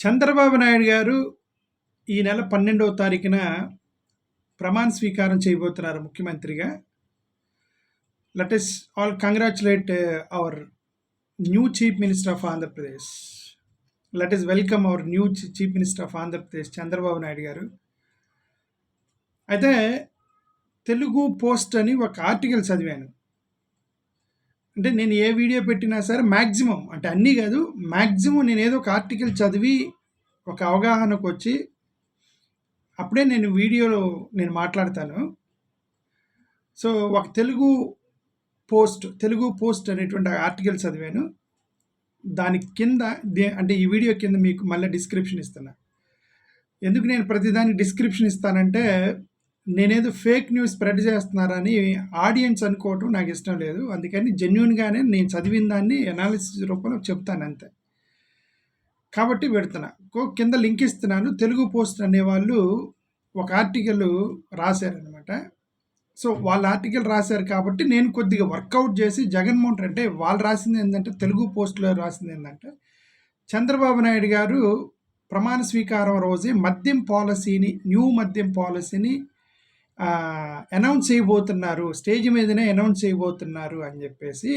చంద్రబాబు నాయుడు గారు ఈ నెల పన్నెండవ తారీఖున ప్రమాణ స్వీకారం చేయబోతున్నారు ముఖ్యమంత్రిగా. Let us all congratulate our new chief minister of Andhra Pradesh let us welcome our new chief minister of Andhra Pradesh Chandrababu Naidu garu. అయితే తెలుగు పోస్ట్ అని ఒక ఆర్టికల్ చదివాను. అంటే నేను ఏ వీడియో పెట్టినా సరే మ్యాక్సిమం అంటే అన్నీ కాదు మ్యాక్సిమం నేను ఏదో ఒక ఆర్టికల్ చదివి ఒక అవగాహనకు వచ్చి అప్పుడే నేను వీడియోలో నేను మాట్లాడతాను. సో ఒక తెలుగు పోస్ట్ తెలుగు పోస్ట్ అనేటువంటి ఆర్టికల్ చదివాను. దాని కింద దే- అంటే ఈ వీడియో కింద మీకు మళ్ళీ డిస్క్రిప్షన్ ఇస్తున్నా. ఎందుకు నేను ప్రతిదానికి డిస్క్రిప్షన్ ఇస్తానంటే నేనేదో ఫేక్ న్యూస్ స్ప్రెడ్ చేస్తున్నారని ఆడియన్స్ అనుకోవటం నాకు ఇష్టం లేదు. అందుకని జెన్యున్గానే నేను చదివిన దాన్ని అనాలిసిస్ రూపంలో చెప్తాను అంతే. కాబట్టి పెడుతున్నా. కో- కింద లింక్ ఇస్తున్నాను. తెలుగు పోస్ట్ అనేవాళ్ళు ఒక ఆర్టికల్ రాశారనమాట సో వాళ్ళ ఆర్టికల్ రాశారు కాబట్టి నేను కొద్దిగా వర్కౌట్ చేసి జగన్మోహన్ రెడ్డి అంటే వాళ్ళు రాసింది ఏంటంటే తెలుగు పోస్ట్లో రాసింది ఏంటంటే చంద్రబాబు నాయుడు గారు ప్రమాణ స్వీకారం రోజే మద్యం పాలసీని న్యూ మద్యం పాలసీని అనౌన్స్ చేయబోతున్నారు స్టేజ్ మీదనే అనౌన్స్ చేయబోతున్నారు అని చెప్పేసి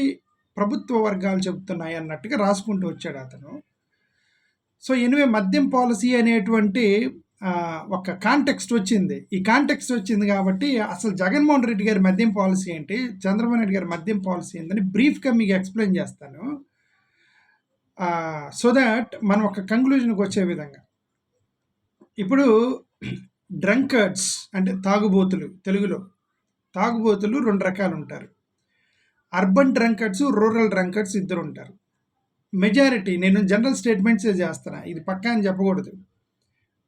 ప్రభుత్వ వర్గాలు చెబుతున్నాయి అన్నట్టుగా రాసుకుంటూ వచ్చాడు అతను. సో ఎనివే మద్యం పాలసీ అనేటువంటి ఒక కాంటెక్స్ట్ వచ్చింది. ఈ కాంటెక్స్ట్ వచ్చింది కాబట్టి అసలు జగన్మోహన్ రెడ్డి గారి మద్యం పాలసీ ఏంటి చంద్రబాబు నాయుడు గారి మద్యం పాలసీ ఏంటని బ్రీఫ్గా మీకు ఎక్స్ప్లెయిన్ చేస్తాను. సో దాట్ మనం ఒక కంక్లూజన్కి వచ్చే విధంగా. ఇప్పుడు డ్రంకర్డ్స్ అంటే తాగుబోతులు తెలుగులో తాగుబోతులు రెండు రకాలు ఉంటారు అర్బన్ డ్రంకర్డ్స్ రూరల్ డ్రంకర్డ్స్ ఇద్దరు ఉంటారు మెజారిటీ నేను జనరల్ స్టేట్మెంట్సే చేస్తున్నా ఇది పక్కా అని చెప్పకూడదు.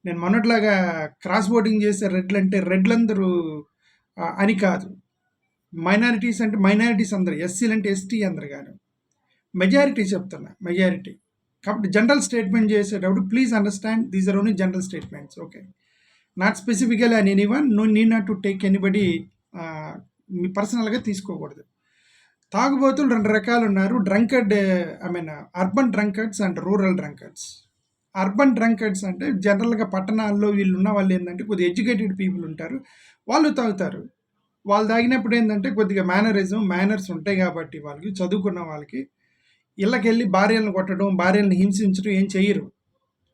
నేను మొన్నట్లాగా క్రాస్ బోర్డింగ్ చేసే రెడ్లు అంటే రెడ్లందరూ అందరూ అని కాదు. మైనారిటీస్ అంటే మైనారిటీస్ అందరు ఎస్సీలు అంటే ఎస్టీ అందరు కాదు మెజారిటీ చెప్తున్నా మెజారిటీ. కాబట్టి జనరల్ స్టేట్మెంట్ చేసేటప్పుడు please understand these are only general statements okay. Not specifically అని any one no need not to take anybody మీ పర్సనల్గా తీసుకోకూడదు. తాగుబోతులు రెండు రకాలు ఉన్నారు drunkard I mean urban drunkards and rural drunkards urban drunkards అంటే జనరల్గా పట్టణాల్లో వీళ్ళు ఉన్న వాళ్ళు ఏంటంటే కొద్దిగా ఎడ్యుకేటెడ్ పీపుల్ ఉంటారు. వాళ్ళు తాగుతారు. వాళ్ళు తాగినప్పుడు ఏంటంటే కొద్దిగా మేనరిజం మేనర్స్ ఉంటాయి కాబట్టి వాళ్ళకి చదువుకున్న వాళ్ళకి ఇళ్ళకెళ్ళి భార్యలను కొట్టడం భార్యలను హింసించడం ఏం చేయరు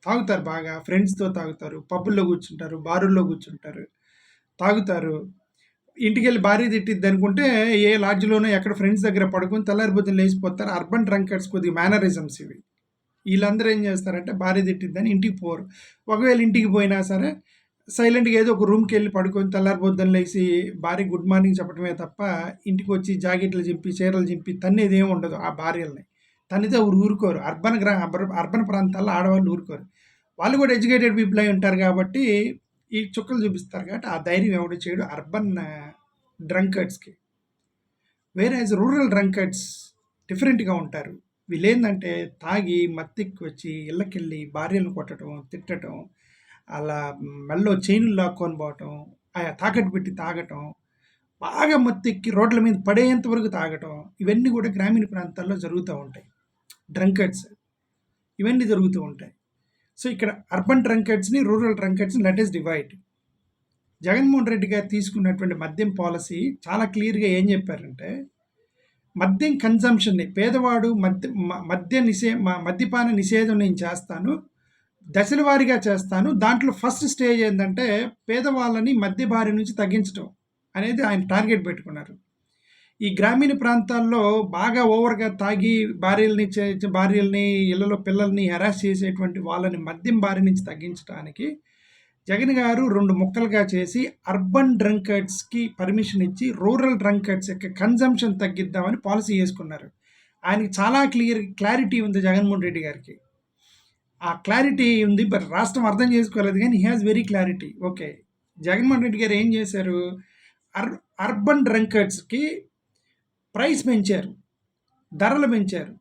తాగుతారు బాగా ఫ్రెండ్స్తో తాగుతారు పబ్బుల్లో కూర్చుంటారు బారుల్లో కూర్చుంటారు తాగుతారు. ఇంటికి వెళ్ళి భార్య తిట్టిద్ది అనుకుంటే ఏ లాడ్జ్లోనో ఎక్కడ ఫ్రెండ్స్ దగ్గర పడుకొని తెల్లారిపోతున్న లేచిపోతారు. అర్బన్ ట్రంకర్స్ కొద్దిగా మేనరిజమ్స్ ఇవి. వీళ్ళందరూ ఏం చేస్తారంటే భార్య తిట్టిద్దని ఇంటికి పోరు. ఒకవేళ ఇంటికి పోయినా సరే సైలెంట్గా ఏదో ఒక రూమ్కి వెళ్ళి పడుకొని తెల్లారిపోద్దని లేచి భార్య గుడ్ మార్నింగ్ చెప్పడమే తప్ప ఇంటికి వచ్చి జాకెట్లు చింపి చీరలు చింపి తన్నేది ఏమి ఉండదు ఆ భార్యల్ని. తన్నితే ఊరుకోరు. అర్బన్ గ్రా అర్బన్ అర్బన్ ప్రాంతాల్లో ఆడవాళ్ళు ఊరుకోరు. వాళ్ళు కూడా ఎడ్యుకేటెడ్ పీపుల్ అయి ఉంటారు కాబట్టి ఈ చుక్కలు చూపిస్తారు కాబట్టి ఆ ధైర్యం ఎవడు చేయడు. అర్బన్ డ్రంకర్డ్స్కి వేరే రూరల్ డ్రంకర్డ్స్ డిఫరెంట్గా ఉంటారు. వీళ్ళు ఏంటంటే తాగి మత్తెక్కి వచ్చి ఇళ్ళకెళ్ళి భార్యలను కొట్టడం తిట్టడం అలా మెల్లో చైన్లు లాక్కొని పోవటం ఆయా తాకట్టు పెట్టి తాగటం బాగా మత్తెక్కి రోడ్ల మీద పడేంత వరకు తాగటం ఇవన్నీ కూడా గ్రామీణ ప్రాంతాల్లో జరుగుతూ ఉంటాయి. డ్రంకర్డ్స్ ఇవన్నీ జరుగుతూ ఉంటాయి. సో ఇక్కడ అర్బన్ డ్రంకర్డ్స్ని రూరల్ ట్రంకెట్స్ని లెటెస్ట్ డివైడ్ జగన్మోహన్ రెడ్డి గారు తీసుకున్నటువంటి మద్యం పాలసీ చాలా క్లియర్గా ఏం చెప్పారంటే మద్యం కన్జంప్షన్ని పేదవాడు మద్య మద్య నిషే మద్యపాన నిషేధం నేను చేస్తాను దశల వారీగా చేస్తాను దాంట్లో ఫస్ట్ స్టేజ్ ఏంటంటే పేదవాళ్ళని మద్య బారి నుంచి తగ్గించడం అనేది ఆయన టార్గెట్ పెట్టుకున్నారు. ఈ గ్రామీణ ప్రాంతాల్లో బాగా ఓవర్గా తాగి భార్యల్ని చే- భార్యల్ని ఇళ్ళలో పిల్లల్ని హెరాస్ చేసేటువంటి వాళ్ళని మద్యం బారి నుంచి తగ్గించడానికి జగన్ గారు రెండు ముక్కలుగా చేసి అర్బన్ డ్రంకర్డ్స్కి పర్మిషన్ ఇచ్చి రూరల్ డ్రంకర్డ్స్ యొక్క కన్జంప్షన్ తగ్గిద్దామని పాలసీ వేసుకున్నారు. ఆయనకి చాలా క్లియర్ క్లారిటీ ఉంది జగన్మోహన్ రెడ్డి గారికి. ఆ క్లారిటీ ఉంది బట్ రాష్ట్రం అర్థం చేసుకోలేదు కానీ he has very clarity. Okay Jaganmohan Reddy garu ఏం చేశారు? అర్ అర్బన్ డ్రంకర్డ్స్కి ప్రైస్ పెంచారు ధరలు పెంచారు.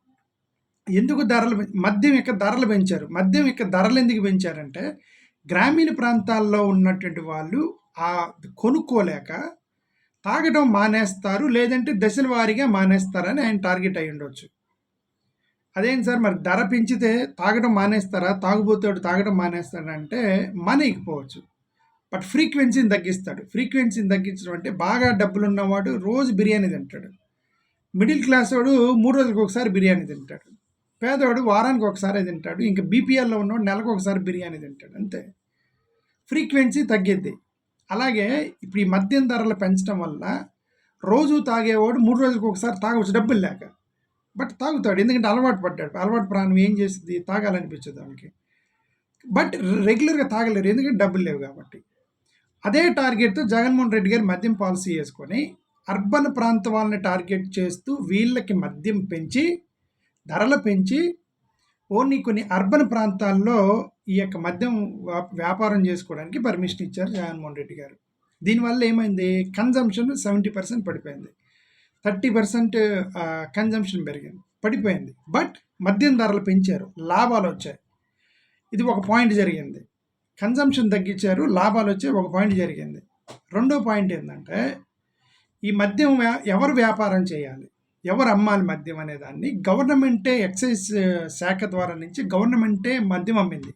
ఎందుకు ధరలు మద్యం యొక్క ధరలు పెంచారు? మద్యం యొక్క ధరలు ఎందుకు పెంచారంటే గ్రామీణ ప్రాంతాల్లో ఉన్నటువంటి వాళ్ళు ఆ కొనుక్కోలేక తాగడం మానేస్తారు లేదంటే దశల వారీగా మానేస్తారని ఆయన టార్గెట్ అయి ఉండొచ్చు. అదేంటి సార్? మరి ధర పెంచితే తాగడం మానేస్తారా? తాగుబోతాడు తాగడం మానేస్తాడంటే మానేయకపోవచ్చు. బట్ ఫ్రీక్వెన్సీని తగ్గిస్తాడు. ఫ్రీక్వెన్సీని తగ్గించడం అంటే బాగా డబ్బులు ఉన్నవాడు రోజు బిర్యానీ తింటాడు. మిడిల్ క్లాస్ వాడు మూడు రోజులకు ఒకసారి బిర్యానీ తింటాడు. పేదవాడు వారానికి ఒకసారి తింటాడు. ఇంకా బీపీఎల్లో ఉన్నవాడు నెలకు ఒకసారి బిర్యానీ తింటాడు. అంతే. ఫ్రీక్వెన్సీ తగ్గిద్ది. అలాగే ఇప్పుడు ఈ మద్యం ధరలు పెంచడం వల్ల రోజు తాగేవాడు మూడు రోజులకు ఒకసారి తాగవచ్చు డబ్బులు లేక. బట్ తాగుతాడు. ఎందుకంటే అలవాటు పడ్డాడు. అలవాటు ప్రాణం ఏం చేస్తుంది తాగాలనిపించదు దానికి. బట్ రెగ్యులర్గా తాగలేరు. ఎందుకంటే డబ్బులు లేవు కాబట్టి. అదే టార్గెట్తో జగన్మోహన్ రెడ్డి గారు మద్యం పాలసీ వేసుకొని అర్బన్ ప్రాంత వాళ్ళని టార్గెట్ చేస్తూ వీళ్ళకి మద్యం పెంచి ధరలు పెంచి ఓన్లీ కొన్ని అర్బన్ ప్రాంతాల్లో ఈ యొక్క మద్యం వ్యాపారం చేసుకోవడానికి పర్మిషన్ ఇచ్చారు జగన్మోహన్ రెడ్డి గారు. దీనివల్ల ఏమైంది? కన్జంప్షన్ సెవెంటీ పర్సెంట్ పడిపోయింది. థర్టీ పర్సెంట్ కన్జంప్షన్ పెరిగింది. పడిపోయింది. బట్ మద్యం ధరలు పెంచారు. లాభాలు వచ్చాయి. ఇది ఒక పాయింట్ జరిగింది. కన్జంప్షన్ తగ్గించారు. లాభాలు వచ్చాయి. ఒక పాయింట్ జరిగింది. రెండో పాయింట్ ఏంటంటే ఈ మద్యం ఎవరు వ్యాపారం చేయాలి? ఎవరు అమ్మాలి మద్యం అనే దాన్ని? గవర్నమెంటే ఎక్సైజ్ శాఖ ద్వారా నుంచి గవర్నమెంటే మద్యం అమ్మింది.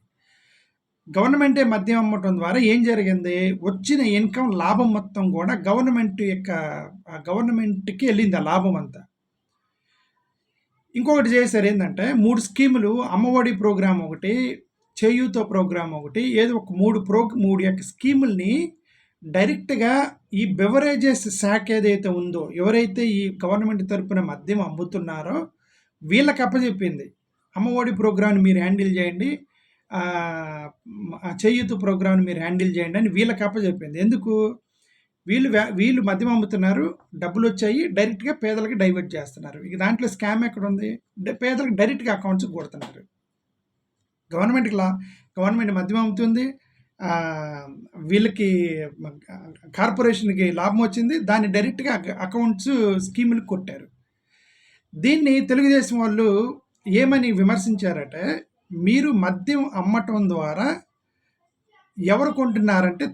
గవర్నమెంటే మద్యం అమ్మటం ద్వారా ఏం జరిగింది? వచ్చిన ఇన్కమ్ లాభం మొత్తం కూడా గవర్నమెంట్ యొక్క గవర్నమెంట్కి వెళ్ళింది ఆ లాభం అంతా. ఇంకొకటి చేశారు ఏంటంటే మూడు స్కీములు అమ్మఒడి ప్రోగ్రాం ఒకటి చేయూతో ప్రోగ్రాం ఒకటి ఏదో ఒక మూడు ప్రో మూడు యొక్క స్కీముల్ని డైరెక్ట్గా ఈ బెవరేజెస్ శాఖ ఏదైతే ఉందో ఎవరైతే ఈ గవర్నమెంట్ తరపున మద్యం అమ్ముతున్నారో వీళ్ళకి అప్పచెప్పింది. అమ్మఒడి ప్రోగ్రామ్ని మీరు హ్యాండిల్ చేయండి చేయూతు ప్రోగ్రామ్ని మీరు హ్యాండిల్ చేయండి అని వీళ్ళకి అప్పచెప్పింది. ఎందుకు? వీళ్ళు వీళ్ళు మద్యం అమ్ముతున్నారు డబ్బులు వచ్చాయి డైరెక్ట్గా పేదలకు డైవర్ట్ చేస్తున్నారు. ఇక దాంట్లో స్కామ్ ఎక్కడ ఉంది పేదలకు డైరెక్ట్గా అకౌంట్స్ కొడుతున్నారు. గవర్నమెంట్కి లా గవర్నమెంట్ మద్యం అమ్ముతుంది వీళ్ళకి కార్పొరేషన్కి లాభం వచ్చింది. దాన్ని డైరెక్ట్గా అకౌంట్స్ స్కీములు కొట్టారు. దీన్ని తెలుగుదేశం వాళ్ళు ఏమని విమర్శించారంటే? మీరు మద్యం అమ్మటం ద్వారా ఎవరు కొంటున్నారంటే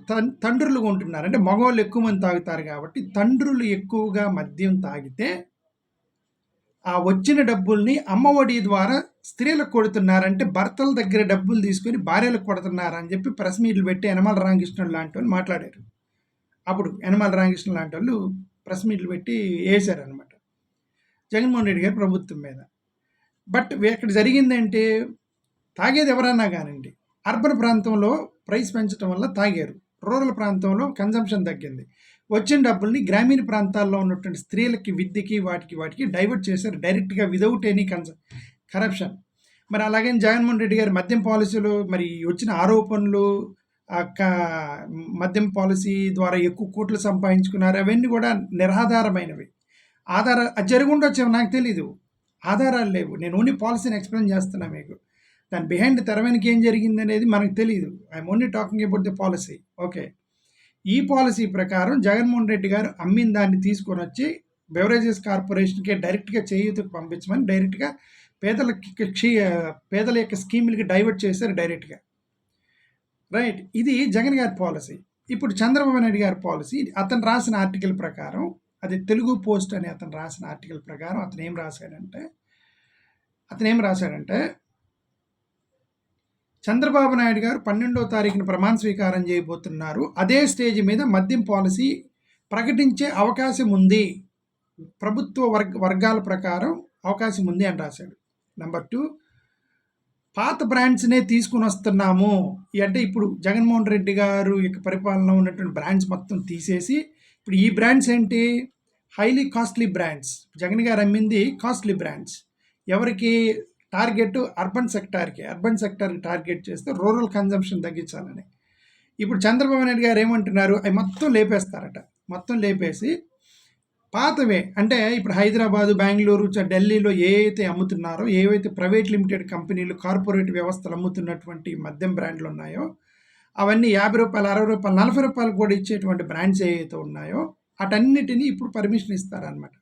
తండ్రులు కొంటున్నారంటే మగవాళ్ళు ఎక్కువ మంది తాగుతారు కాబట్టి తండ్రులు ఎక్కువగా మద్యం తాగితే ఆ వచ్చిన డబ్బుల్ని అమ్మఒడి ద్వారా స్త్రీలకు కొడుతున్నారంటే భర్తల దగ్గర డబ్బులు తీసుకొని భార్యలకు కొడుతున్నారని చెప్పి ప్రెస్ మీట్లు పెట్టి యనమల రామకృష్ణుడు లాంటి వాళ్ళు మాట్లాడారు. అప్పుడు యనమల రామకృష్ణ లాంటి వాళ్ళు ప్రెస్ మీట్లు పెట్టి వేశారనమాట జగన్మోహన్ రెడ్డి గారి ప్రభుత్వం మీద. బట్ ఇక్కడ జరిగిందంటే తాగేది ఎవరన్నా కానివ్వండి అర్బన్ ప్రాంతంలో ప్రైస్ పెంచడం వల్ల తాగారు. రూరల్ ప్రాంతంలో కన్జంప్షన్ తగ్గింది. వచ్చిన డబ్బుల్ని గ్రామీణ ప్రాంతాల్లో ఉన్నటువంటి స్త్రీలకి విద్యకి వాటికి వాటికి డైవర్ట్ చేశారు. డైరెక్ట్గా విదౌట్ ఎనీ కన్స కరప్షన్. మరి అలాగే జగన్మోహన్ రెడ్డి గారి మద్యం పాలసీలు మరి వచ్చిన ఆరోపణలు మద్యం పాలసీ ద్వారా ఎక్కువ కోట్లు సంపాదించుకున్నారు అవన్నీ కూడా నిరాధారమైనవి. ఆధార జరుగుండొచ్చేమో నాకు తెలీదు. ఆధారాలు లేవు. నేను ఓన్లీ పాలసీని ఎక్స్ప్లెయిన్ చేస్తున్నా మీకు. దాని బిహైండ్ తెర వెనక ఏం జరిగింది అనేది మనకు తెలియదు I'm only talking about the policy. Okay. ఈ పాలసీ ప్రకారం జగన్మోహన్ రెడ్డి గారు అమ్మిన దాన్ని తీసుకొని వచ్చి బెవరేజెస్ కార్పొరేషన్కి డైరెక్ట్గా చేయూతకు పంపించమని డైరెక్ట్గా పేదలకి పేదల యొక్క స్కీములకి డైవర్ట్ చేశారు డైరెక్ట్గా. రైట్ ఇది జగన్ గారి పాలసీ. ఇప్పుడు చంద్రబాబు నాయుడు గారి పాలసీ అతను రాసిన ఆర్టికల్ ప్రకారం అది తెలుగు పోస్ట్ అని అతను రాసిన ఆర్టికల్ ప్రకారం అతను ఏం రాశాడంటే అతను ఏం రాశాడంటే చంద్రబాబు నాయుడు గారు పన్నెండో తారీఖున ప్రమాణ స్వీకారం చేయబోతున్నారు. అదే స్టేజ్ మీద మద్యం పాలసీ ప్రకటించే అవకాశం ఉంది. ప్రభుత్వ వర్గ వర్గాల ప్రకారం అవకాశం ఉంది అని రాశాడు. నెంబర్ టూ పాత బ్రాండ్స్నే తీసుకుని వస్తున్నాము. అంటే ఇప్పుడు జగన్మోహన్ రెడ్డి గారు యొక్క పరిపాలన ఉన్నటువంటి బ్రాండ్స్ మొత్తం తీసేసి ఇప్పుడు ఈ బ్రాండ్స్ ఏంటి? Highly costly brands Jagan garu అమ్మింది కాస్ట్లీ బ్రాండ్స్ ఎవరికి? టార్గెట్ అర్బన్ సెక్టార్కి అర్బన్ సెక్టార్కి టార్గెట్ చేస్తే రూరల్ కన్జంప్షన్ తగ్గించాలని. ఇప్పుడు చంద్రబాబు నాయుడు గారు ఏమంటున్నారు? అవి మొత్తం లేపేస్తారట. మొత్తం లేపేసి పాతవే. అంటే ఇప్పుడు హైదరాబాదు బెంగళూరు ఢిల్లీలో ఏ అయితే అమ్ముతున్నారో ఏవైతే ప్రైవేట్ లిమిటెడ్ కంపెనీలు కార్పొరేట్ వ్యవస్థలు అమ్ముతున్నటువంటి మద్యం బ్రాండ్లు ఉన్నాయో అవన్నీ యాభై రూపాయలు అరవై రూపాయలు నలభై రూపాయలు కూడా ఇచ్చేటువంటి బ్రాండ్స్ ఏవైతే ఉన్నాయో అటన్నిటినీ ఇప్పుడు పర్మిషన్ ఇస్తారనమాట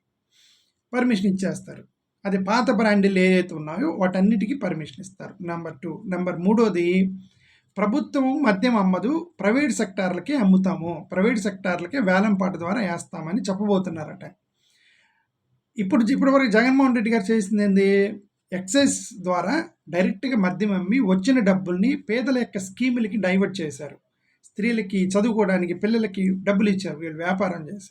పర్మిషన్ ఇచ్చేస్తారు. అది పాత బ్రాండ్లు ఏదైతే ఉన్నాయో వాటన్నిటికీ పర్మిషన్ ఇస్తారు. Number two. నెంబర్ మూడోది ప్రభుత్వం మద్యం అమ్మదు ప్రైవేట్ సెక్టార్లకే అమ్ముతాము ప్రైవేట్ సెక్టార్లకే వేలంపాట ద్వారా వేస్తామని చెప్పబోతున్నారట ఇప్పుడు ఇప్పటివరకు జగన్మోహన్ రెడ్డి గారు చేసింది ఏంది ఎక్సైజ్ ద్వారా డైరెక్ట్‌గా మద్యం అమ్మి వచ్చిన డబ్బుల్ని పేదల యొక్క స్కీములకి డైవర్ట్ చేశారు. స్త్రీలకి చదువుకోవడానికి, పిల్లలకి డబ్బులు ఇచ్చారు వీళ్ళు వ్యాపారం చేసి.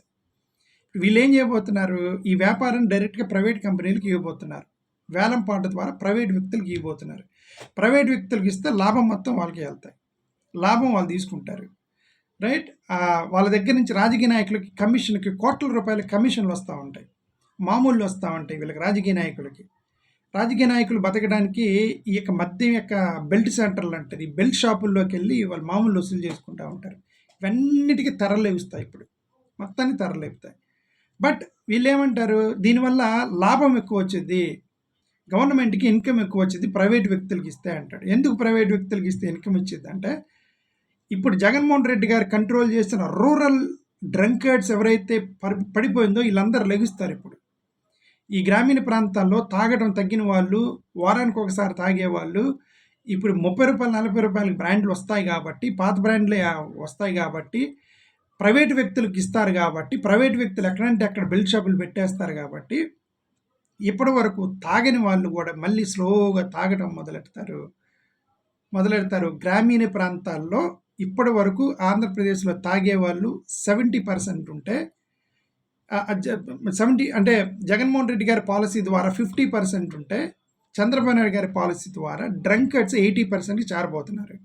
వీళ్ళేం చేయబోతున్నారు, ఈ వ్యాపారం డైరెక్ట్‌గా ప్రైవేట్ కంపెనీలకు ఇవ్వబోతున్నారు. వేలం పాట ద్వారా ప్రైవేట్ వ్యక్తులకు ఇవ్వబోతున్నారు. ప్రైవేట్ వ్యక్తులకి ఇస్తే లాభం మొత్తం వాళ్ళకి వెళ్తాయి. లాభం వాళ్ళు తీసుకుంటారు. రైట్? వాళ్ళ దగ్గర నుంచి రాజకీయ నాయకులకి కమిషన్‌కి కోట్ల రూపాయల కమిషన్‌లు వస్తూ ఉంటాయి. మామూలు వస్తూ ఉంటాయి వీళ్ళకి రాజకీయ నాయకులకి. రాజకీయ నాయకులు బతకడానికి ఈ యొక్క మద్యం యొక్క బెల్ట్ సెంటర్లు అంటారు. ఈ బెల్ట్ షాపుల్లోకెళ్ళి వాళ్ళు మామూలు వసూలు చేసుకుంటూ ఉంటారు. ఇవన్నిటికి తెరలేపుస్తాయి ఇప్పుడు. మొత్తాన్ని తెరలేపుతాయి. బట్ వీళ్ళేమంటారు దీనివల్ల లాభం ఎక్కువ వచ్చింది గవర్నమెంట్‌కి ఇన్‌కమ్ ఎక్కువ వచ్చింది ప్రైవేట్ వ్యక్తులకి ఇస్తే అంటాడు. ఎందుకు ప్రైవేట్ వ్యక్తులకి ఇస్తే ఇన్‌కమ్ అంటే ఇప్పుడు జగన్మోహన్ రెడ్డి గారు కంట్రోల్ చేస్తున్న రూరల్ డ్రంకర్డ్స్ ఎవరైతే పడిపోయిందో వీళ్ళందరూ లెగుస్తారు ఇప్పుడు. ఈ గ్రామీణ ప్రాంతాల్లో తాగడం తగ్గిన వాళ్ళు, వారానికి ఒకసారి తాగేవాళ్ళు ఇప్పుడు ముప్పై రూపాయలు నలభై రూపాయలకి బ్రాండ్‌లు వస్తాయి కాబట్టి, పాత బ్రాండ్‌లే వస్తాయి కాబట్టి, ప్రైవేట్ వ్యక్తులకి ఇస్తారు కాబట్టి, ప్రైవేట్ వ్యక్తులు ఎక్కడంటే అక్కడ బిల్డ్ షాపులు పెట్టేస్తారు కాబట్టి, ఇప్పటి వరకు తాగని వాళ్ళు కూడా మళ్ళీ స్లోగా తాగడం మొదలెడతారు. మొదలెడతారు. గ్రామీణ ప్రాంతాల్లో ఇప్పటి వరకు ఆంధ్రప్రదేశ్‌లో తాగేవాళ్ళు 70% ఉంటే సెవెంటీ అంటే జగన్మోహన్ రెడ్డి గారి పాలసీ ద్వారా 50% ఉంటే, చంద్రబాబు నాయుడు గారి పాలసీ ద్వారా డ్రంకర్స్ ఎయిటీ పర్సెంట్కి చేరబోతున్నారు.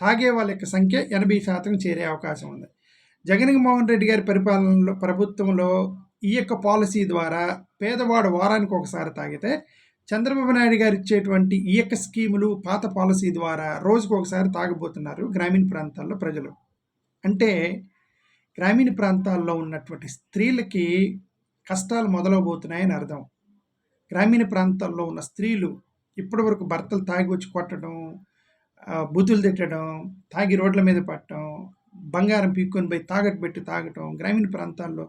తాగే వాళ్ళ యొక్క సంఖ్య 80% చేరే అవకాశం ఉంది. జగన్మోహన్ రెడ్డి గారి పరిపాలనలో ప్రభుత్వంలో ఈ యొక్క పాలసీ ద్వారా పేదవాడు వారానికి ఒకసారి తాగితే, చంద్రబాబు నాయుడు గారు ఇచ్చేటువంటి ఈ యొక్క స్కీములు, పాత పాలసీ ద్వారా రోజుకు ఒకసారి తాగబోతున్నారు గ్రామీణ ప్రాంతాల్లో ప్రజలు. అంటే గ్రామీణ ప్రాంతాల్లో ఉన్నటువంటి స్త్రీలకి కష్టాలు మొదలవబోతున్నాయని అర్థం. గ్రామీణ ప్రాంతాల్లో ఉన్న స్త్రీలు ఇప్పటివరకు భర్తలు తాగి వచ్చి కొట్టడం, ఆహ్, బూతులు తిట్టడం, తాగి రోడ్ల మీద పట్టడం బంగారం పీక్కొని పోయి తాగట్టు పెట్టి తాగటం, గ్రామీణ ప్రాంతాల్లో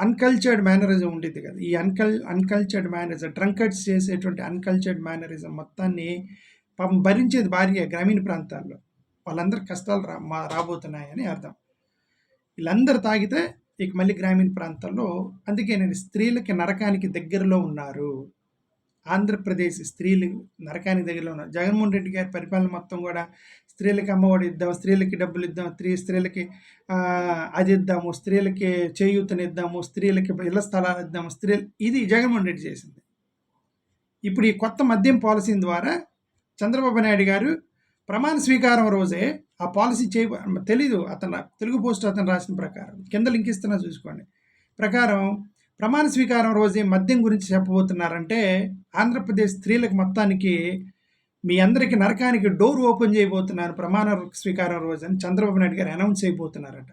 అన్‌కల్చర్డ్ మేనరిజం ఉండేది కదా! ఈ అన్‌కల్ అన్‌కల్చర్డ్ మేనరిజం డ్రంకర్డ్స్ చేసేటువంటి అన్‌కల్చర్డ్ మేనరిజం మొత్తాన్ని పాపం భరించేది భార్య గ్రామీణ ప్రాంతాల్లో. వాళ్ళందరికి కష్టాలు రా మా రాబోతున్నాయని అర్థం. వీళ్ళందరూ తాగితే ఇక మళ్ళీ గ్రామీణ ప్రాంతాల్లో అందుకే నేను స్త్రీలకి నరకానికి దగ్గరలో ఉన్నారు. ఆంధ్రప్రదేశ్ స్త్రీలు నరకానికి దగ్గరలో ఉన్నారు. జగన్మోహన్ రెడ్డి గారి పరిపాలన మొత్తం కూడా స్త్రీలకి అమ్మఒడి ఇద్దాం, స్త్రీలకి డబ్బులు ఇద్దాం, స్త్రీ స్త్రీలకి అది ఇద్దాము, స్త్రీలకి చేయూతనిద్దాము, స్త్రీలకి ఇళ్ళ స్థలాలు ఇద్దాము, స్త్రీలు ఇది జగన్మోహన్ రెడ్డి చేసింది. ఇప్పుడు ఈ కొత్త మద్యం పాలసీ ద్వారా చంద్రబాబు నాయుడు గారు ప్రమాణ స్వీకారం రోజే ఆ పాలసీ చేయ తెలీదు అతను తెలుగు పోస్ట్ అతను రాసిన ప్రకారం. కింద లింక్ ఇస్తున్నా చూసుకోండి. ప్రకారం ప్రమాణ స్వీకారం రోజే మద్యం గురించి చెప్పబోతున్నారంటే ఆంధ్రప్రదేశ్ స్త్రీలకు మొత్తానికి మీ అందరికి నరకానికి డోర్ ఓపెన్ చేయబోతున్నారు ప్రమాణ స్వీకారం అని చంద్రబాబు నాయుడు గారు అనౌన్స్ అయిపోతున్నారట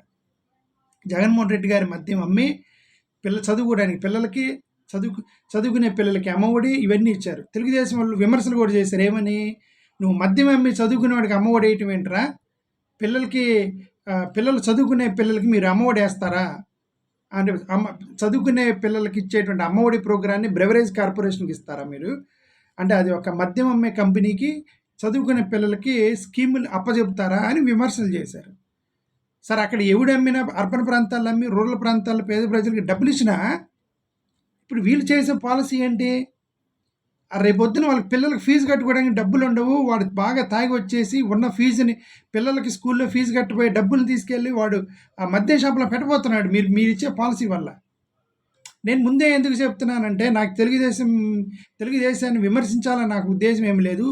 జగన్మోహన్ రెడ్డి గారి మద్యం అమ్మి పిల్ల చదువుకోవడానికి పిల్లలకి చదువు చదువుకునే పిల్లలకి అమ్మఒడి ఇవన్నీ ఇచ్చారు. తెలుగుదేశం వాళ్ళు విమర్శలు కూడా చేశారు. ఏమని? నువ్వు మద్యం అమ్మి చదువుకునేవాడికి అమ్మఒడి వేయటం ఏంట్రా? పిల్లలకి పిల్లలు చదువుకునే పిల్లలకి మీరు అమ్మఒడి వేస్తారా అంటే అమ్మ చదువుకునే పిల్లలకి ఇచ్చేటువంటి అమ్మఒడి ప్రోగ్రాన్ని బ్రెవరేజ్ కార్పొరేషన్‌కి ఇస్తారా మీరు? అంటే అది ఒక మద్యం అమ్మే కంపెనీకి చదువుకునే పిల్లలకి స్కీములు అప్పజెపుతారా? అని విమర్శలు చేశారు. సార్ అక్కడ ఎవడమ్మినా అర్బన్ ప్రాంతాల్లో అమ్మి, రూరల్ ప్రాంతాల్లో పేద ప్రజలకి డబ్బులిచ్చినా ఇప్పుడు వీళ్ళు చేసే పాలసీ ఏంటి? రేపొద్దున వాళ్ళకి పిల్లలకి ఫీజు కట్టుకోవడానికి డబ్బులు ఉండవు వాడు బాగా తాగి వచ్చేసి ఉన్న ఫీజుని పిల్లలకి స్కూల్‌లో ఫీజు కట్టిపోయి డబ్బులు తీసుకెళ్ళి వాడు ఆ మద్యం షాపులో పెట్టబోతున్నాడు మీరు మీరు ఇచ్చే పాలసీ వల్ల. నేను ముందే ఎందుకు చెప్తున్నానంటే నాకు తెలుగుదేశం తెలుగుదేశాన్ని విమర్శించాలని నాకు ఉద్దేశం ఏమి లేదు.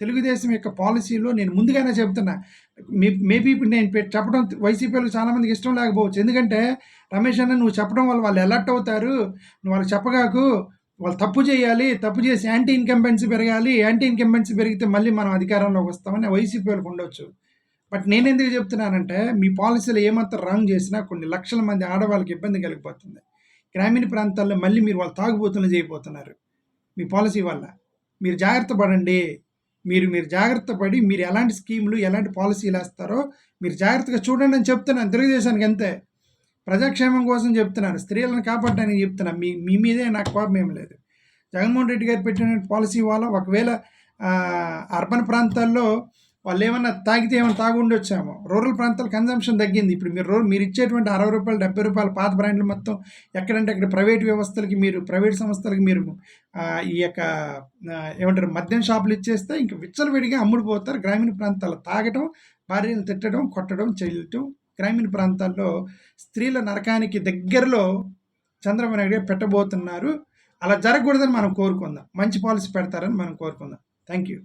తెలుగుదేశం యొక్క పాలసీలో నేను ముందుగానే చెప్తున్నా. మే మేబీ ఇప్పుడు నేను చెప్పడం వైసీపీలో చాలామందికి ఇష్టం లేకపోవచ్చు. ఎందుకంటే రమేష్ అన్న నువ్వు చెప్పడం వల్ల వాళ్ళు అలర్ట్ అవుతారు. నువ్వు వాళ్ళకి చెప్పగాకు. వాళ్ళు తప్పు చేయాలి. తప్పు చేసి యాంటీ ఇన్కంబెన్సీ పెరగాలి. యాంటీ ఇన్కంబెన్సీ పెరిగితే మళ్ళీ మనం అధికారంలోకి వస్తామని వైసీపీ వాళ్ళకి ఉండొచ్చు. బట్ నేను ఎందుకు చెప్తున్నానంటే మీ పాలసీలో ఏమాత్రం రాంగ్ చేసినా కొన్ని లక్షల మంది ఆడవాళ్ళకి ఇబ్బంది కలిగిపోతుంది. గ్రామీణ ప్రాంతాల్లో మళ్ళీ మీరు వాళ్ళు తాగుబోతులు చేయబోతున్నారు. మీ పాలసీ వల్ల. మీరు జాగ్రత్త పడండి. మీరు మీరు జాగ్రత్త పడి మీరు ఎలాంటి స్కీములు, ఎలాంటి పాలసీలు వేస్తారో మీరు జాగ్రత్తగా చూడండి అని చెప్తున్నాను తెలుగుదేశానికి అంతే. ప్రజాక్షేమం కోసం చెప్తున్నాను. స్త్రీలను కాపాడడానికి చెప్తున్నాను మీ మీ మీదే నాకు కోపం ఏం లేదు. జగన్మోహన్ రెడ్డి గారు పెట్టిన పాలసీ వల్ల ఒకవేళ అర్బన్ ప్రాంతాల్లో వాళ్ళు ఏమన్నా తాగితే ఏమైనా తాగుండి వచ్చామో రూరల్ ప్రాంతాల కన్జంప్షన్ తగ్గింది. ఇప్పుడు మీరు రో- మీరు ఇచ్చేటువంటి అరవై రూపాయలు డెబ్బై రూపాయలు పాత బ్రాండ్లు మొత్తం ఎక్కడంటే అక్కడ ప్రైవేట్ వ్యవస్థలకి మీరు ప్రైవేట్ సంస్థలకి మీరు ఈ యొక్క ఏమంటారు మద్యం షాపులు ఇచ్చేస్తే ఇంక విచ్చలవిడిగా అమ్ముడుపోతారు గ్రామీణ ప్రాంతాల్లో. తాగటం భార్యను తిట్టడం కొట్టడం చేయటం గ్రామీణ ప్రాంతాల్లో స్త్రీల నరకానికి దగ్గరలో చంద్రబాబు నాయుడు పెట్టబోతున్నారు. అలా జరగకూడదని మనం కోరుకుందాం. మంచి పాలసీ పెడతారని మనం కోరుకుందాం. Thank you